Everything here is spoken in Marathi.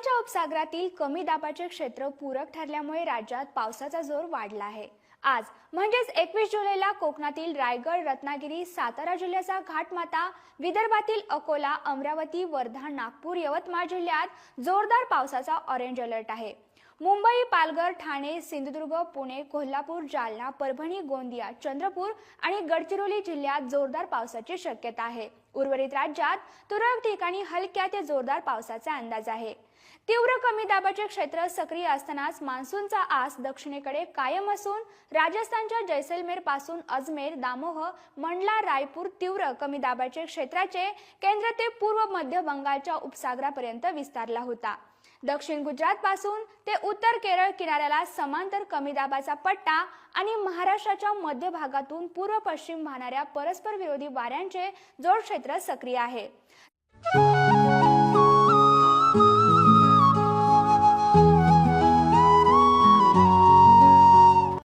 बंगालच्या उपसागरातील कमी दाबाचे क्षेत्र पूरक ठरल्यामुळे राज्यात पावसाचा जोर वाढला आहे. आज म्हणजेच एकवीस जुलैला कोकणातील रायगड रत्नागिरी सातारा जिल्ह्याचा घाटमाता विदर्भातील अकोला अमरावती वर्धा नागपूर यवतमाळ जिल्ह्यात जोरदार पावसाचा ऑरेंज अलर्ट आहे. मुंबई पालघर ठाणे सिंधुदुर्ग पुणे कोल्हापूर जालना परभणी गोंदिया चंद्रपूर आणि गडचिरोली जिल्ह्यात जोरदार पावसाची शक्यता आहे उर्वरित राज्यात तुरळक ठिकाणी हलक्या ते जोरदार पावसाचा अंदाज आहे तीव्र कमी दाबाचे क्षेत्र सक्रिय असतानाच मान्सूनचा आस दक्षिणेकडे कायम असून राजस्थानच्या जैसलमेरपासून अजमेर दामोह मंडला रायपूर तीव्र कमी दाबाचे क्षेत्राचे केंद्र ते पूर्व मध्य बंगालच्या उपसागरापर्यंत विस्तारला होता दक्षिण गुजरात पासून ते उत्तर केरळ किनाऱ्याला समांतर कमी दाबाचा पट्टा आणि महाराष्ट्राच्या मध्य भागातून पूर्व पश्चिम वाहणाऱ्या परस्पर विरोधी वाऱ्यांचे जोड क्षेत्र सक्रिय आहे.